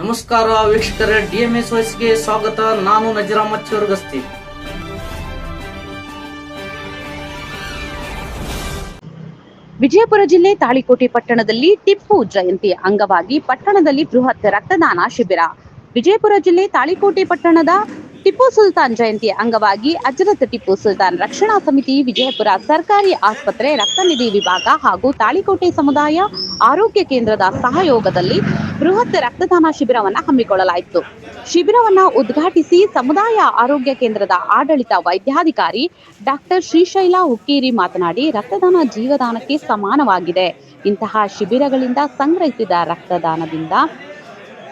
ನಮಸ್ಕಾರ ವೀಕ್ಷಕರೇ ಡಿಎಂಎಸ್ ವಾಯ್ಸ್ಗೆ ಸ್ವಾಗತ. ನಾನು ನಜರಾಮಚ್ಚೂರ್ ಗಸ್ತಿ ವಿಜಯಪುರ ಜಿಲ್ಲೆ ತಾಳಿಕೋಟೆ ಪಟ್ಟಣದಲ್ಲಿ ಟಿಪ್ಪು ಜಯಂತಿ ಅಂಗವಾಗಿ ಪಟ್ಟಣದಲ್ಲಿ ಬೃಹತ್ ರಕ್ತದಾನ ಶಿಬಿರ. ವಿಜಯಪುರ ಜಿಲ್ಲೆ ತಾಳಿಕೋಟೆ ಪಟ್ಟಣದ ಟಿಪ್ಪು ಸುಲ್ತಾನ್ ಜಯಂತಿ ಅಂಗವಾಗಿ ಅಜರತ್ ಟಿಪ್ಪು ಸುಲ್ತಾನ್ ರಕ್ಷಣಾ ಸಮಿತಿ ವಿಜಯಪುರ ಸರ್ಕಾರಿ ಆಸ್ಪತ್ರೆ ರಕ್ತನಿಧಿ ವಿಭಾಗ ಹಾಗೂ ತಾಳಿಕೋಟೆ ಸಮುದಾಯ ಆರೋಗ್ಯ ಕೇಂದ್ರದ ಸಹಯೋಗದಲ್ಲಿ ಬೃಹತ್ ರಕ್ತದಾನ ಶಿಬಿರವನ್ನು ಹಮ್ಮಿಕೊಳ್ಳಲಾಯಿತು. ಶಿಬಿರವನ್ನು ಉದ್ಘಾಟಿಸಿ ಸಮುದಾಯ ಆರೋಗ್ಯ ಕೇಂದ್ರದ ಆಡಳಿತ ವೈದ್ಯಾಧಿಕಾರಿ ಡಾಕ್ಟರ್ ಶ್ರೀಶೈಲ ಹುಕ್ಕೇರಿ ಮಾತನಾಡಿ, ರಕ್ತದಾನ ಜೀವದಾನಕ್ಕೆ ಸಮಾನವಾಗಿದೆ. ಇಂತಹ ಶಿಬಿರಗಳಿಂದ ಸಂಗ್ರಹಿಸಿದ ರಕ್ತದಾನದಿಂದ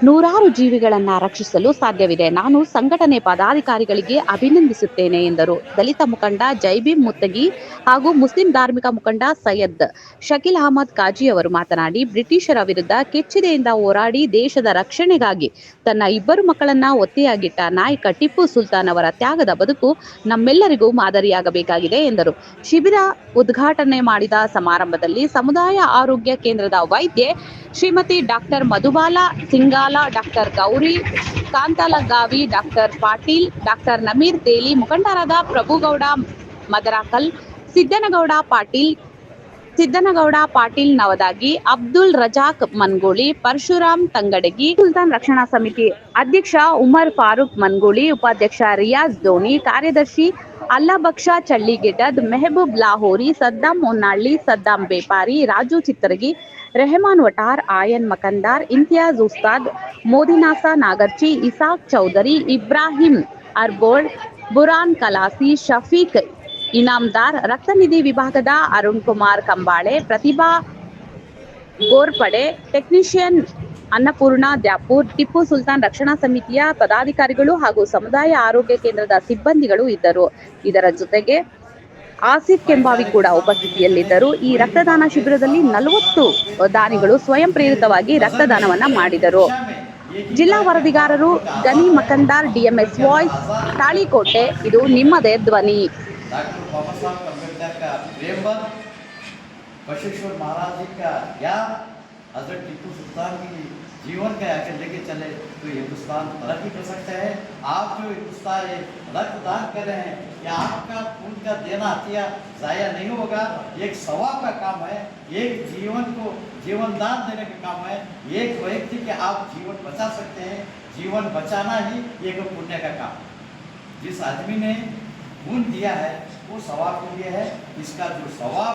ನೂರಾರು ಜೀವಿಗಳನ್ನ ರಕ್ಷಿಸಲು ಸಾಧ್ಯವಿದೆ. ನಾನು ಸಂಘಟನೆ ಪದಾಧಿಕಾರಿಗಳಿಗೆ ಅಭಿನಂದಿಸುತ್ತೇನೆ ಎಂದರು. ದಲಿತ ಮುಖಂಡ ಜೈಬೀಮ್ ಮುತ್ತಗಿ ಹಾಗೂ ಮುಸ್ಲಿಂ ಧಾರ್ಮಿಕ ಮುಖಂಡ ಸೈಯದ್ ಶಕೀಲ್ ಅಹಮದ್ ಕಾಜಿ ಅವರು ಮಾತನಾಡಿ, ಬ್ರಿಟಿಷರ ವಿರುದ್ಧ ಕೆಚ್ಚಿದೆಯಿಂದ ಹೋರಾಡಿ ದೇಶದ ರಕ್ಷಣೆಗಾಗಿ ತನ್ನ ಇಬ್ಬರು ಮಕ್ಕಳನ್ನ ಒತ್ತೆಯಾಗಿಟ್ಟ ನಾಯಕ ಟಿಪ್ಪು ಸುಲ್ತಾನ್ ಅವರ ತ್ಯಾಗದ ಬದುಕು ನಮ್ಮೆಲ್ಲರಿಗೂ ಮಾದರಿಯಾಗಬೇಕಾಗಿದೆ ಎಂದರು. ಶಿಬಿರ ಉದ್ಘಾಟನೆ ಮಾಡಿದ ಸಮಾರಂಭದಲ್ಲಿ ಸಮುದಾಯ ಆರೋಗ್ಯ ಕೇಂದ್ರದ ವೈದ್ಯೆ Shrimati doctor Madhubala Singala doctor Gauri Kantalagavi doctor Patil, doctor Namir Teli, ಮುಖಂಡರಾದ ಪ್ರಭುಗೌಡ ಮದರಾಕಲ್, ಸಿದ್ದನಗೌಡ ಪಾಟೀಲ್ ಸಿದ್ದನಗೌಡ ಪಾಟೀಲ್ ನವದಾಗಿ, ಅಬ್ದುಲ್ ರಜಾಕ್ ಮನ್ಗೋಳಿ, ಪರಶುರಾಮ್ ತಂಗಡಗಿ, ಸುಲ್ತಾನ್ ರಕ್ಷಣಾ ಸಮಿತಿ ಅಧ್ಯಕ್ಷ ಉಮರ್ ಫಾರೂಕ್ ಮನ್ಗೋಳಿ, ಉಪಾಧ್ಯಕ್ಷ ರಿಯಾಜ್ ಧೋನಿ, ಕಾರ್ಯದರ್ಶಿ ಅಲ್ಲಾಬಕ್ಷ ಚಳ್ಳಿಗಿಡ್ಡದ್, ಮೆಹಬೂಬ್ ಲಾಹೋರಿ, ಸದ್ದಾಂ ಹೊನ್ನಾಳ್ಳಿ ಸದ್ದಾಂ ಬೇಪಾರಿ, ರಾಜು ಚಿತ್ರಗಿ ರೆಹಮಾನ್ ವಟಾರ್, ಆಯನ್ ಮಕಂದಾರ್ ಇಂತಿಯಾಜ್ ಉಸ್ತಾದ್, ಮೋದಿನಾಸ ನಾಗರ್ಚಿ, ಇಸಾಕ್ ಚೌಧರಿ, ಇಬ್ರಾಹಿಂ ಅರ್ಬೋಳ್ ಬುರಾನ್ ಕಲಾಸಿ, ಶಫೀಕ್ ಇನಾಮ್ದಾರ್, ರಕ್ತನಿಧಿ ವಿಭಾಗದ ಅರುಣ್ ಕುಮಾರ್ ಕಂಬಾಳೆ, ಪ್ರತಿಭಾ ಗೋರ್ಪಡೆ, ಟೆಕ್ನಿಷಿಯನ್ ಅನ್ನಪೂರ್ಣ ದ್ಯಾಪೂರ್ ಟಿಪ್ಪು ಸುಲ್ತಾನ್ ರಕ್ಷಣಾ ಸಮಿತಿಯ ಪದಾಧಿಕಾರಿಗಳು ಹಾಗೂ ಸಮುದಾಯ ಆರೋಗ್ಯ ಕೇಂದ್ರದ ಸಿಬ್ಬಂದಿಗಳು ಇದ್ದರು ಇದರ ಜೊತೆಗೆ ಆಸಿಫ್ ಕೆಂಬಾವಿ ಕೂಡ ಉಪಸ್ಥಿತಿಯಲ್ಲಿದ್ದರು ಈ ರಕ್ತದಾನ ಶಿಬಿರದಲ್ಲಿ ನಲವತ್ತು ದಾನಿಗಳು ಸ್ವಯಂ ಪ್ರೇರಿತವಾಗಿ ರಕ್ತದಾನವನ್ನ ಮಾಡಿದರು ಜಿಲ್ಲಾ ವರದಿಗಾರರು ಗನಿ ಮಕಂದಾರ್ ಡಿಎಂಎಸ್ ವಾಯ್ಸ್ ತಾಳಿಕೋಟೆ ಇದು ನಿಮ್ಮದೇ ಧ್ವನಿ डॉक्टर बाबा साहब अम्बेडकर का प्रेम बल बशेश्वर महाराज जी का ज्ञान हजरत टीपू सुल्तान की जीवन का आकर लेके चले तो हिंदुस्तान तरक्की कर सकता है। आप जो हिंदुस्तान ये रक्तदान कर रहे हैं ये आपका खून का देना हथिया जाया नहीं होगा? एक सवाब का काम है। एक जीवन को जीवन दान देने का काम है। एक व्यक्ति के आप जीवन बचा सकते हैं। जीवन बचाना ही एक पुण्य का काम। है जिस आदमी ने खून दिया है, वो सवाब के लिए है। इसका जो सवाब